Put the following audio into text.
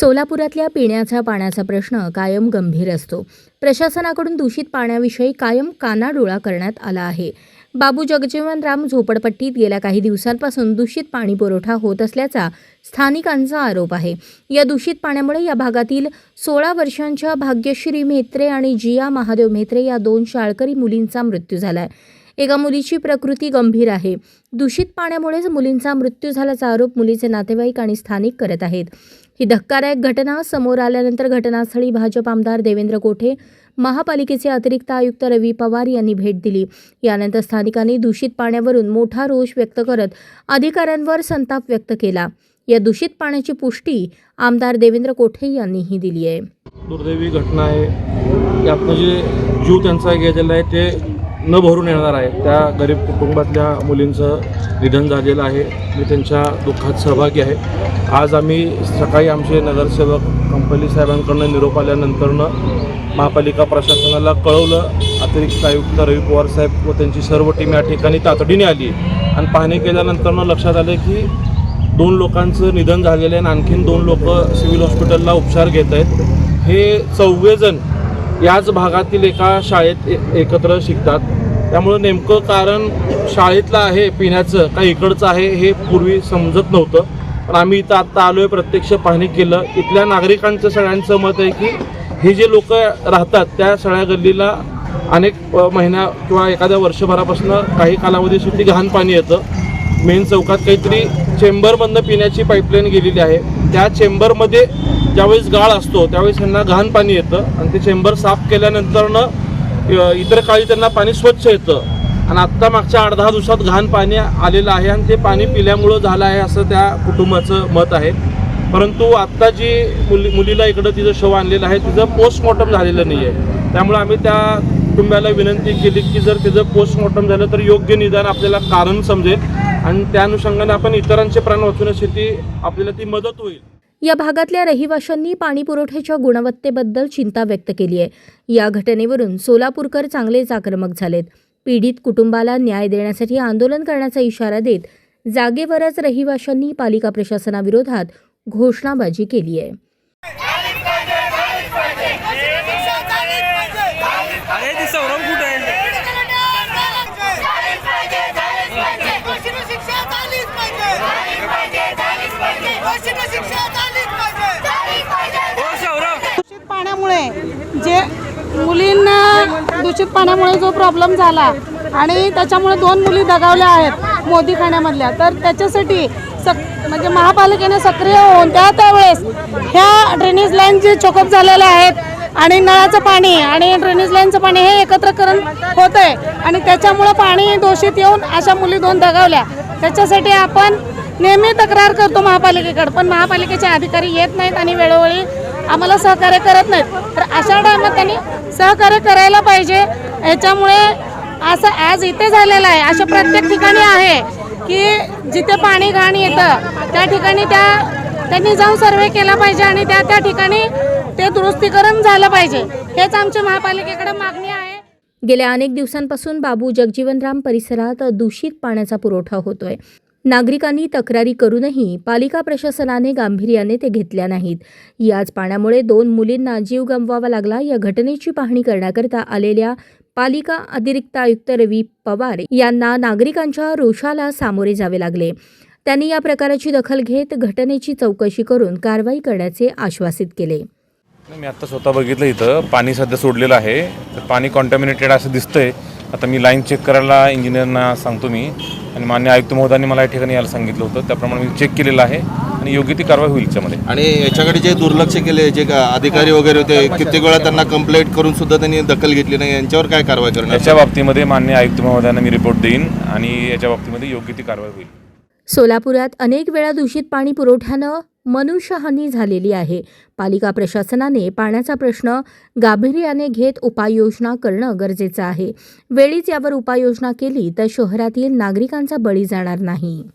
सोलापुरातल्या पिण्याच्या पाण्याचा प्रश्न कायम गंभीर असतो. प्रशासनाकडून दूषित पाण्याविषयी कायम कानाडोळा करण्यात आला आहे. बाबू जगजीवन राम झोपडपट्टीत गेल्या काही दिवसांपासून दूषित पाणी पुरवठा होत असल्याचा स्थानिकांचा आरोप आहे. या दूषित पाण्यामुळे या भागातील सोळा वर्षांच्या भाग्यश्री म्हेत्रे आणि जिया महादेव म्हेत्रे या दोन शाळकरी मुलींचा मृत्यू झाला आहे एका मुलीची प्रकृती गंभीर आहे. दूषित पाण्यामुळेच मुलींचा मृत्यू झाल्याचा आरोप मुलीचे नातेवाईक आणि स्थानिक करत आहेत. ही धक्कादायक घटना समोर आल्यानंतर घटनास्थळी भाजप आमदार देवेंद्र कोठे महापालिकेचे अतिरिक्त आयुक्त रवी पवार यांनी भेट दिली. यानंतर स्थानिकांनी दूषित पाण्यावरून मोठा रोष व्यक्त करत अधिकाऱ्यांवर संताप व्यक्त केला. या दूषित पाण्याची पुष्टी आमदार देवेंद्र कोठे यांनीही दिली आहे. दुर्दैवी घटना आहे. यातनं जे जीव त्यांचा गेलेला आहे ते न भरून येणार आहे. त्या गरीब कुटुंबातल्या मुलींचं निधन झालेलं आहे. मी त्यांच्या दुःखात सहभागी आहे. आज आम्ही सकाळी आमचे नगरसेवक कंपनी साहेबांकडनं निरोप आल्यानंतरनं महापालिका प्रशासनाला कळवलं. अतिरिक्त आयुक्त रवी पवार साहेब व त्यांची सर्व टीम या ठिकाणी तातडीने आली. आणि पाहणी केल्यानंतरनं लक्षात आलं की दोन लोकांचं निधन झालेलं आहे आणि आणखीन दोन लोक सिव्हिल हॉस्पिटलला उपचार घेत आहेत. हे चौघेजण याच भागातील एका शाळेत ए- एकत्र शिकतात. त्यामुळं नेमकं कारण शाळेतलं आहे पिण्याचं का इकडचं आहे हे पूर्वी समजत नव्हतं. पण आम्ही इथं आत्ता आलो आहे प्रत्यक्ष पाहणी केलं. इथल्या नागरिकांचं सगळ्यांचं मत आहे की हे जे लोक राहतात त्या सगळ्या गल्लीला अनेक महिन्या किंवा एखाद्या वर्षभरापासून काही कालावधीसाठी घाण पाणी येतं. मेन चौकात काहीतरी चेंबरमधनं पिण्याची पाईपलाईन गेलेली आहे. त्या चेंबरमध्ये ज्यावेळेस गाळ असतो त्यावेळेस त्यांना घाण पाणी येतं. आणि ते चेंबर साफ केल्यानंतरनं इतर काळी त्यांना पाणी स्वच्छ येतं. आणि आत्ता मागच्या आठ दहा दिवसात घाण पाणी आलेलं आहे आणि ते पाणी पिल्यामुळं झालं आहे असं त्या कुटुंबाचं मत आहे. परंतु आत्ता जी मुली मुलीला इकडं तिचं शव आणलेलं आहे तिचं पोस्टमॉर्टम झालेलं नाही आहे. त्यामुळे आम्ही त्या कुटुंबाला विनंती केली की जर तिचं पोस्टमॉर्टम झालं तर योग्य निदान आपल्याला कारण समजेल. आणि त्या अनुषंगाने आपण इतरांचे प्राण वाचवण्यासाठी आपल्याला ती मदत होईल. या भागातल्या रहिवाशांनी पाणी पुरवठ्याच्या गुणवत्तेबद्दल चिंता व्यक्त केली आहे. या घटनेवरून सोलापूरकर चांगलेच आक्रमक झालेत. पीडित कुटुंबाला न्याय देण्यासाठी आंदोलन करण्याचा इशारा देत जागेवरच रहिवाशांनी पालिका प्रशासनाविरोधात घोषणाबाजी केली आहे अरे ते सौरभ कुठे आहे शिक्षा झालीच पाहिजे शिक्षा झालीच पाहिजे हो सौरभ दूषित पाण्यामुळे जे मुलींना दूषित पाण्यामुळे जो प्रॉब्लेम झाला आणि त्याच्यामुळे दोन मुली दगावल्या आहेत मोदीखान्यामधल्या तर त्याच्यासाठी सक म्हणजे महापालिकेने सक्रिय होऊन त्या त्यावेळेस ह्या ड्रेनेज लाईन जे चोकअप झालेल्या आहेत आणि नळाचं पाणी आणि ड्रेनेज लाईनचं पाणी हे एकत्रकरण होत आहे आणि त्याच्यामुळं पाणी दूषित येऊन अशा मुली दोन दगावल्या. त्याच्यासाठी आपण नेहमी तक्रार करतो महापालिकेकडे पण महापालिकेचे अधिकारी येत नाहीत आणि वेळोवेळी आम्हाला सहकार्य करत नाहीत. तर अशा टायमात त्यांनी सहकार्य करायला पाहिजे. याच्यामुळे असं आज इथे झालेलं आहे. अशा प्रत्येक ठिकाणी आहे की जिथे पाणी घाण येतं त्या ठिकाणी त्या त्यांनी जाऊन सर्वे केला पाहिजे आणि त्या त्या ठिकाणी ते दुरुस्तीकरण झालं पाहिजे. हेच आमच्या महापालिकेकडे मागणी आहे. गेल्या अनेक दिवसांपासून बाबू जगजीवनराम परिसरात दूषित पाण्याचा पुरवठा होतोय. नागरिकांनी तक्रारी करूनही पालिका प्रशासनाने गांभीर्याने ते घेतल्या नाहीत. याच पाण्यामुळे दोन मुलींना जीव गमवावा लागला. या घटनेची पाहणी करण्याकरता आलेल्या पालिका अतिरिक्त आयुक्त रवी पवार यांना नागरिकांच्या रोषाला सामोरे जावे लागले. त्यांनी या प्रकाराची दखल घेत घटनेची चौकशी करून कारवाई करण्याचे आश्वासित केले. मी आता स्वतः बघितलं इथं. पाणी सध्या सोडलेलं आहे. तर पाणी कॉन्टॅमिनेटेड असं दिसतंय. आता मी लाईन चेक करायला इंजिनियरना सांगतो मी. आणि मान्य आयुक्त महोदयांनी मला या ठिकाणी यायला सांगितलं होतं. त्याप्रमाणे मी चेक केलेलं आहे आणि योग्य ती कारवाई होईल याच्यामध्ये. आणि याच्याकडे जे दुर्लक्ष केले जे का अधिकारी वगैरे होते कित्येक वेळा त्यांना कंप्लेंट करून सुद्धा त्यांनी दखल घेतली नाही. यांच्यावर काय कारवाई करणार? याच्या बाबतीमध्ये मान्य आयुक्त महोदयांना मी रिपोर्ट देईन आणि याच्या बाबतीमध्ये योग्य ती कारवाई होईल. सोलापुरात अनेक वेळा दूषित पाणी पुरवठ्यानं मनुष्यहानी झालेली आहे. पालिका प्रशासनाने पाण्याचा प्रश्न गांभीर्याने घेत उपाययोजना करणं गरजेचं आहे. वेळीच यावर उपाययोजना केली तर शहरातील नागरिकांचा बळी जाणार नाही.